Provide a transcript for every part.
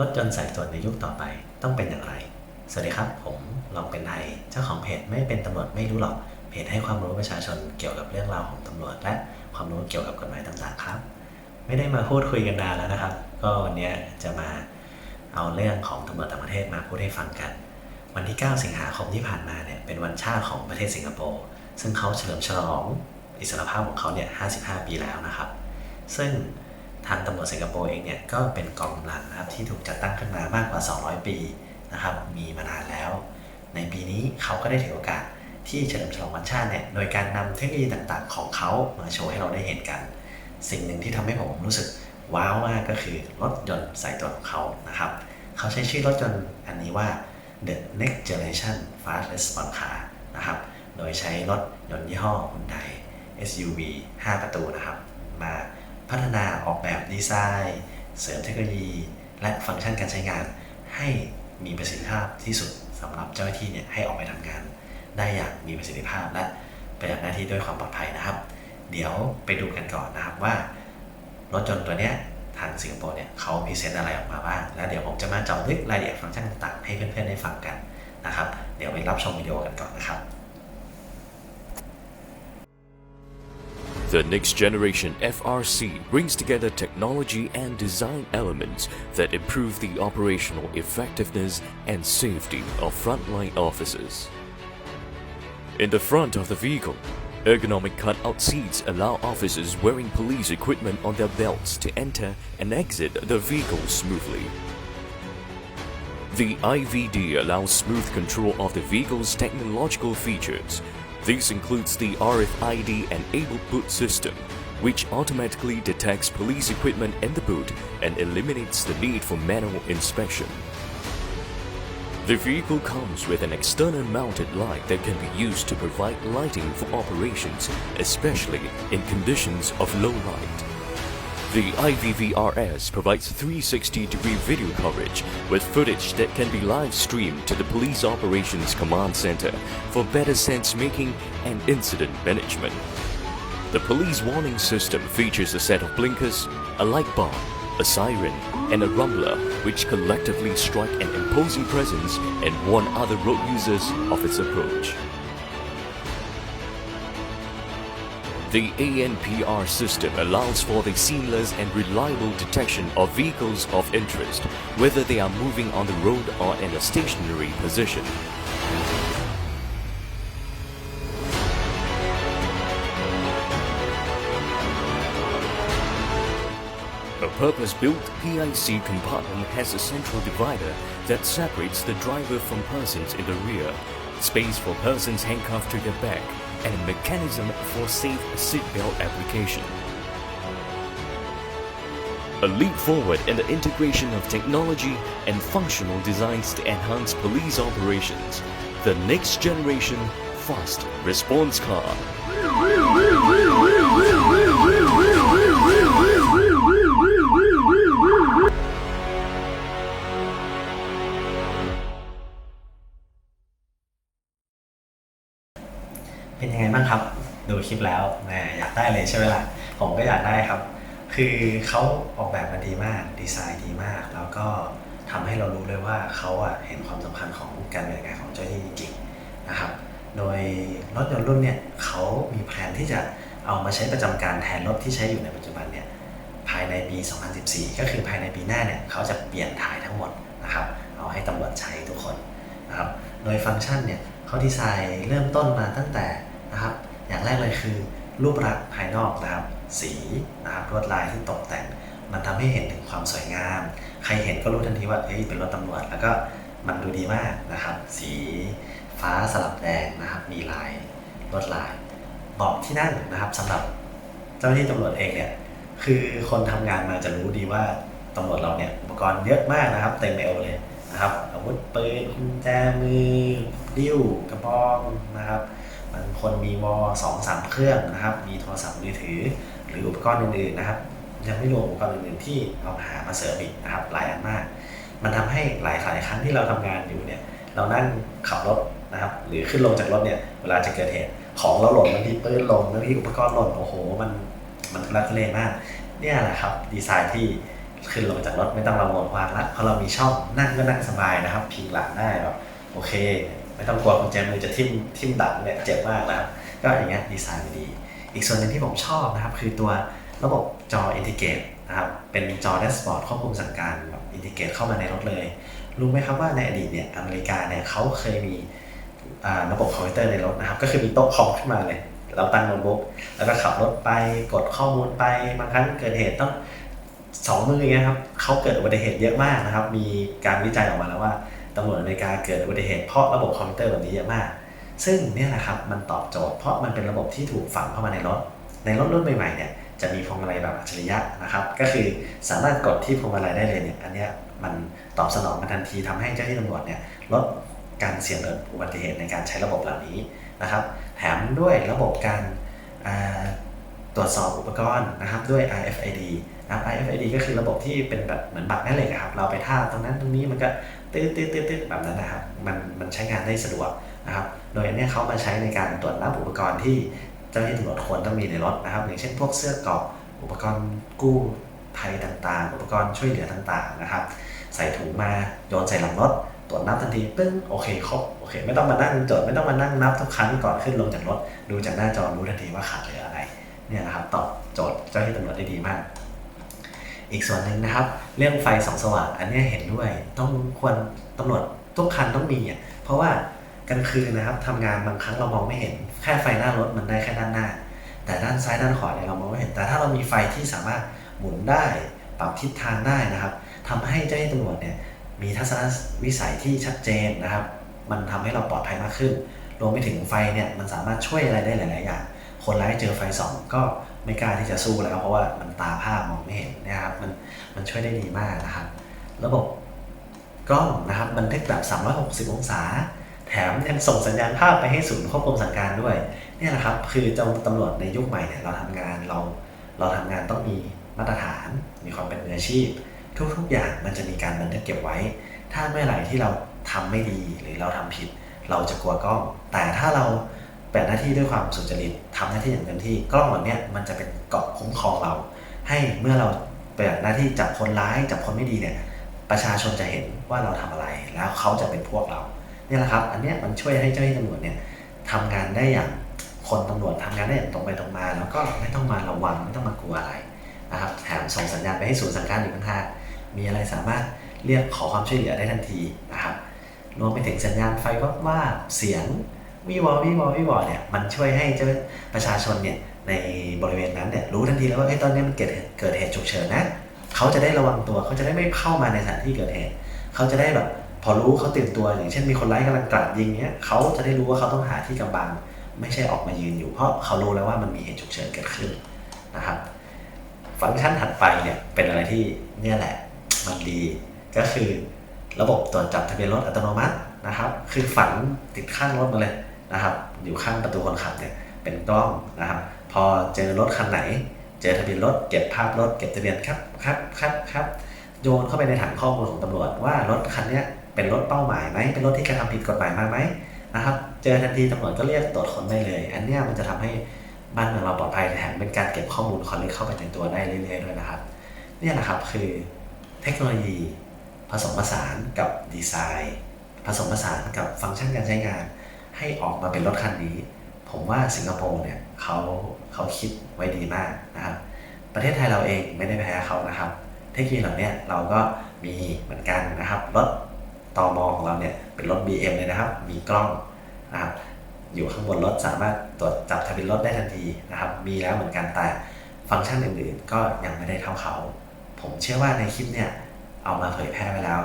รถยนต์สายตรวจในยุคต่อไปต้องเป็นอย่างไร สวัสดีครับ ผมลองเป็นไทย เจ้าของเพจไม่เป็นตำรวจไม่รู้หรอก เพจให้ความรู้ประชาชนเกี่ยวกับเรื่องราวของตำรวจ และความรู้เกี่ยวกับกฎหมายต่างๆครับ ไม่ได้มาพูดคุยกันนานแล้วนะครับ ก็วันนี้จะมาเอาเรื่องของตำรวจต่างประเทศมาพูดให้ฟังกัน วันที่ 9 สิงหาคมที่ผ่านมาเนี่ยเป็นวันชาติของประเทศสิงคโปร์ ซึ่งเขาเฉลิมฉลองอิสรภาพของเขาเนี่ย 55 ปีแล้วนะครับ ซึ่ง ทางตำรวจสิงคโปร์เองเนี่ยก็เป็นกองกำลังนะครับที่ถูกจัดตั้งขึ้นมามากกว่า 200 ปีนะครับมีมานานแล้ว ในปีนี้เขาก็ได้ถือโอกาสที่เฉลิมฉลองวันชาติเนี่ยโดยการนำเทคโนโลยีต่างๆ ของเขามาโชว์ให้เราได้เห็นกัน สิ่งหนึ่งที่ทำให้ผมรู้สึกว้าวมากก็คือรถยนต์สายตรวของเขานะครับเขาใช้ชื่อรถยนต์อันนี้ว่า The Next Generation Fast Response Car นะครับโดยใช้รถยนต์ยี่ห้อ Hyundai SUV 5 ประตูนะครับมา พัฒนาออกแบบดีไซน์ เสริมเทคโนโลยี และฟังก์ชันการใช้งาน ให้มีประสิทธิภาพที่สุดสำหรับเจ้าหน้าที่เนี่ยให้ออกไปทำงาน ได้อย่างมีประสิทธิภาพและประหยัดหน้าที่ด้วยความปลอดภัยนะครับ เดี๋ยวไปดูกันก่อนนะครับว่ารถยนต์ตัวเนี้ยทางสิงคโปร์เนี่ยเขาพรีเซนต์อะไรออกมาบ้าง แล้วเดี๋ยวผมจะมาเจาะลึกรายละเอียดฟังก์ชันต่างๆให้เพื่อนๆได้ฟังกันนะครับ เดี๋ยวไปรับชมวิดีโอกันก่อนนะครับ The next generation FRC brings together technology and design elements that improve the operational effectiveness and safety of frontline officers. In the front of the vehicle, ergonomic cutout seats allow officers wearing police equipment on their belts to enter and exit the vehicle smoothly. The IVD allows smooth control of the vehicle's technological features. This includes the RFID enabled boot system, which automatically detects police equipment in the boot and eliminates the need for manual inspection. The vehicle comes with an external mounted light that can be used to provide lighting for operations, especially in conditions of low light. The IVVRS provides 360 degree video coverage with footage that can be live streamed to the Police Operations Command Center for better sense making and incident management. The police warning system features a set of blinkers, a light bar, a siren, and a rumbler which collectively strike an imposing presence and warn other road users of its approach. The ANPR system allows for the seamless and reliable detection of vehicles of interest, whether they are moving on the road or in a stationary position. A purpose-built PIC compartment has a central divider that separates the driver from persons in the rear, space for persons handcuffed to their back, and a mechanism for safe seatbelt application. A leap forward in the integration of technology and functional designs to enhance police operations. The next generation fast response car. คลิปแล้วแหมอยากได้เลยใช่ไหมล่ะผมก็อยากได้ครับ คือเขาออกแบบมาดีมากดีไซน์ดีมาก แล้วก็ทำให้เรารู้เลยว่าเขาอะเห็นความสำคัญของการบริการของเจ้าหน้าที่จริงๆนะครับ โดยรถยนต์รุ่นเนี่ยเขามีแผนที่จะเอามาใช้ประจำการแทนรถที่ใช้อยู่ในปัจจุบันเนี่ยภายในปี 2014 ก็คือภายในปีหน้าเนี่ยเขาจะเปลี่ยนถ่ายทั้งหมดนะครับ เอาให้ตำรวจใช้ทุกคนนะครับ โดยฟังก์ชันเนี่ยเขาดีไซน์เริ่มต้นมาตั้งแต่นะครับ อย่างแรกเลยคือ รูปลักษณ์ภายนอกนะครับ สีนะครับลวดลายที่ตกแต่ง มันทำให้เห็นถึงความสวยงาม ใครเห็นก็รู้ทันทีว่าเฮ้ยเป็นรถตำรวจ แล้วก็มันดูดีมากนะครับ สีฟ้าสลับแดงนะครับ มีลายลวดลายเบาะที่นั่งนะครับสำหรับเจ้าหน้าที่ตำรวจเองเนี่ยคือคนทำงานมาจะรู้ดีว่าตำรวจเราเนี่ยอุปกรณ์เยอะมากนะครับ เต็มเอวเลยนะครับอาวุธปืนกุญแจมือดิ้วกระบองนะครับ บางคนมีวอสองสามเครื่องนะครับ มีโทรศัพท์มือถือ หรืออุปกรณ์อื่นๆนะครับ ยังไม่รวมอุปกรณ์อื่นๆที่เราหามาเสริมอีกนะครับหลายอันมาก มันทำให้หลายหลายครั้งที่เราทำงานอยู่เนี่ย เรานั่งขับรถนะครับ หรือขึ้นลงจากรถเนี่ย เวลาจะเกิดเหตุของเราหล่นบางทีปืนหล่นบางทีอุปกรณ์หล่นโอ้โห มันมันทุลักทุเลมาก เนี่ยแหละครับดีไซน์ที่ขึ้นลงจากรถไม่ต้องระวงวางละเพราะเรามีช่องนั่งก็นั่งสบายนะครับ พิงหลังได้แบบโอเค ไม่ต้องกลัวกุญแจมือจะทิ่มทิ่มดังเนี่ยเจ็บมากนะครับก็อย่างเงี้ยดีไซน์ดี อีกส่วนหนึ่งที่ผมชอบนะครับ คือตัวระบบจออินทิเกรตนะครับเป็นจอแดชบอร์ดควบคุมสั่งการแบบอินทิเกรตเข้ามาในรถเลย รู้ไหมครับว่าในอดีตเนี่ยอเมริกาเนี่ยเขาเคยมีระบบคอมพิวเตอร์ในรถนะครับ ก็คือมีโต๊ะคอมขึ้นมาเลย เราตั้งโน้ตบุ๊กแล้วก็ขับรถไปกดข้อมูลไปบางครั้งเกิดเหตุต้องสองมืออย่างเงี้ยครับเขาเกิดอุบัติเหตุเยอะมากนะครับ มีการวิจัยออกมาแล้วว่า ตำรวจอเมริกาเกิดอุบัติเหตุเพราะระบบคอมพิวเตอร์แบบนี้เยอะมาก ซึ่งเนี่ยแหละครับมันตอบโจทย์เพราะมันเป็นระบบที่ถูกฝังเข้ามาในรถ ในรถรุ่นใหม่ๆเนี่ยจะมีพวงมาลัยแบบอัจฉริยะนะครับ ก็คือสามารถกดที่พวงมาลัยได้เลยเนี่ยอันเนี้ยมันตอบสนองมาทันทีทำให้เจ้าหน้าที่ตำรวจเนี่ยลดการเสี่ยงเกิดอุบัติเหตุในการใช้ระบบเหล่านี้นะครับแถมด้วยระบบการตรวจสอบอุปกรณ์นะครับด้วย RFID ครับ RFID ก็คือระบบที่เป็นแบบเหมือนบัตรแม่เหล็กครับ เราไปท่าตรงนั้นตรงนี้มันก็ตืดตืดตืดตืดแบบนั้นนะครับ มันมันใช้งานได้สะดวกนะครับ โดยอันนี้เขามาใช้ในการตรวจรับอุปกรณ์ที่เจ้าหน้าที่ตำรวจควรต้องมีในรถนะครับ อย่างเช่นพวกเสื้อเกราะอุปกรณ์กู้ภัยต่างๆ อุปกรณ์ช่วยเหลือต่างๆนะครับ ใส่ถุงมาโยนใส่หลังรถตรวจนับทันทีปึ้งโอเคครบโอเค ไม่ต้องมานั่งจดไม่ต้องมานั่งนับทุกครั้งก่อนขึ้นลงจากรถ ดูจากหน้าจอรู้ทันทีว่าขาดเหลืออะไรเนี่ยนะครับตอบโจทย์เจ้าหน้าที่ตำรวจได้ดีมาก อีกส่วนหนึ่งนะครับ เรื่องไฟสองสว่างอันนี้เห็นด้วย ต้องควรตำรวจทุกคันต้องมีอะเพราะว่ากลางคืนนะครับทำงานบางครั้งเรามองไม่เห็นแค่ไฟหน้ารถมันได้แค่ด้านหน้า แต่ด้านซ้ายด้านขวาเนี่ยเรามองไม่เห็น แต่ถ้าเรามีไฟที่สามารถหมุนได้ปรับทิศทางได้นะครับทำให้เจ้าหน้าที่ตำรวจเนี่ยมีทัศนวิสัยที่ชัดเจนนะครับ มันทำให้เราปลอดภัยมากขึ้น รวมไปถึงไฟเนี่ยมันสามารถช่วยอะไรได้หลาย ๆ อย่าง คนร้ายเจอไฟส่องก็ไม่กล้าที่จะสู้แล้ว เพราะว่ามันตาผ้ามองไม่เห็นนะครับมันมันช่วยได้ดีมากนะครับ ระบบกล้องนะครับบันทึกแบบ 360 องศา แถมยังส่งสัญญาณภาพไปให้ศูนย์ควบคุมสั่งการด้วยเนี่ยแหละครับคือเจ้าตำรวจในยุคใหม่เนี่ยเราทำงานเราเราทำงานต้องมีมาตรฐาน มีความเป็นมืออาชีพ ทุก ๆ อย่างมันจะมีการบันทึกเก็บไว้ ถ้าเมื่อไหร่ที่เราทำไม่ดีหรือเราทำผิด เราจะกลัวกล้อง แต่ถ้าเรา แปฏิหน้าที่ด้วยความสุจริตทำหน้าที่อย่างเต็มที่กล้องเหล่านี้มันจะเป็นเกาะคุ้มครองเรา ให้เมื่อเราปฏิบัติหน้าที่จับคนร้ายจับคนไม่ดีเนี่ยประชาชนจะเห็นว่าเราทำอะไร แล้วเขาจะเป็นพวกเราเนี่ยแหละครับ อันเนี้ยมันช่วยให้เจ้าหน้าที่ตำรวจเนี่ยทำงานได้อย่างคนตำรวจทำงานได้อย่างตรงไปตรงมา แล้วก็ไม่ต้องมาระวังไม่ต้องมากลัวอะไรนะครับแถมส่งสัญญาณไปให้ศูนย์สั่งการอยู่ข้างมีอะไรสามารถเรียกขอความช่วยเหลือได้ทันทีนะครับรวมไปถึงสัญญาณไฟว่าเสียง วิวอวิวอวิวอเนี่ยมันช่วยให้เจ้าประชาชนเนี่ยในบริเวณนั้นเนี่ยรู้ทันทีแล้วว่าเอ้ยตอนนี้มันเกิดเกิดเหตุฉุกเฉินนะเขาจะได้ระวังตัวเขาจะได้ไม่เข้ามาในสถานที่เกิดเหตุเขาจะได้แบบพอรู้เขาตื่นตัวอย่างเช่นมีคนร้ายกำลังกราดยิงเนี้ยเขาจะได้รู้ว่าเขาต้องหาที่กำบังไม่ใช่ออกมายืนอยู่ เพราะเขารู้แล้วว่ามันมีเหตุฉุกเฉินเกิดขึ้นนะครับ ฟังก์ชันถัดไปเนี่ยเป็นอะไรที่เนี่ยแหละมันดีก็คือระบบตรวจจับทะเบียนรถอัตโนมัตินะครับ คือฝังติดข้างรถมาเลย นะครับอยู่ข้างประตูคนขับเนี่ยเป็นกล้องนะครับ พอเจอรถคันไหน เจอทะเบียนรถเก็บภาพรถเก็บทะเบียนครับครับครับครับโยนเข้าไปในฐานข้อมูลของตำรวจว่ารถคันนี้เป็นรถเป้าหมายไหมเป็นรถที่กระทำผิดกฎหมายมาไหมนะครับ เจอทันทีตำรวจก็เรียกตรวจค้นได้เลย อันนี้มันจะทำให้บ้านเมืองเราปลอดภัยแถมเป็นการเก็บข้อมูลคนเล็กเข้าไปในตัวได้เรื่อยๆด้วยนะครับเนี่ยนะครับคือเทคโนโลยี ผสมผสานกับดีไซน์ ผสมผสานกับฟังก์ชันการใช้งาน ให้ออกมาเป็นรถคันนี้ ผมว่าสิงคโปร์เนี่ยเขาเขาคิดไว้ดีมากนะครับ ประเทศไทยเราเองไม่ได้แพ้เขานะครับ เทคโนโลยีเหล่านี้เราก็มีเหมือนกันนะครับรถตอมอของเราเนี่ยเป็นรถ BM เลยนะครับ มีกล้องนะครับอยู่ข้างบนรถสามารถตรวจจับทะเบียนรถได้ทันทีนะครับ มีแล้วเหมือนกันแต่ฟังก์ชันอื่นๆ ก็ยังไม่ได้เท่าเขา ผมเชื่อว่าในคลิปเนี่ยเอามาเผยแพร่ไปแล้ว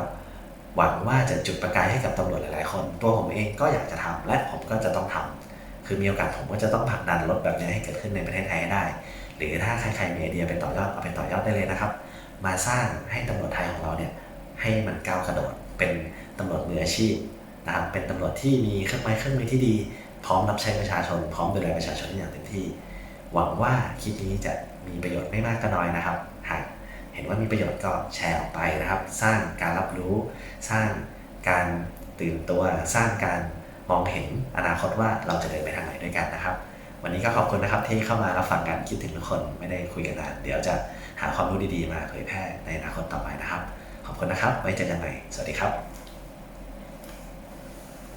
หวังว่าจะจุดประกายให้กับตำรวจหลายๆคน ตัวผมเองก็อยากจะทำและผมก็จะต้องทำคือมีโอกาสผมก็จะต้องผลักดันรถแบบนี้ให้เกิดขึ้นในประเทศไทยให้ได้ หรือถ้าใครๆมีไอเดียไปต่อยอดเอาไปต่อยอดได้เลยนะครับ มาสร้างให้ตำรวจไทยของเราเนี่ยให้มันก้าวกระโดดเป็นตำรวจมืออาชีพนะครับเป็นตำรวจที่มีเครื่องไม้เครื่องมือที่ดี พร้อมรับใช้ประชาชน พร้อมดูแลประชาชนอย่างเต็มที่ หวังว่าคลิปนี้จะมีประโยชน์ไม่มากก็น้อยนะครับ เห็นว่ามีประโยชน์ก็แชร์ออกไปนะครับ สร้างการรับรู้ สร้างการตื่นตัว สร้างการมองเห็นอนาคตว่าเราจะเดินไปทางไหนด้วยกันนะครับ วันนี้ก็ขอบคุณนะครับที่เข้ามารับฟังกันคิดถึงทุกคนไม่ได้คุยกันนานเดี๋ยวจะหาความรู้ดีๆมาเผยแพร่ในอนาคตต่อไปนะครับ ขอบคุณนะครับ ไว้เจอกันใหม่สวัสดีครับ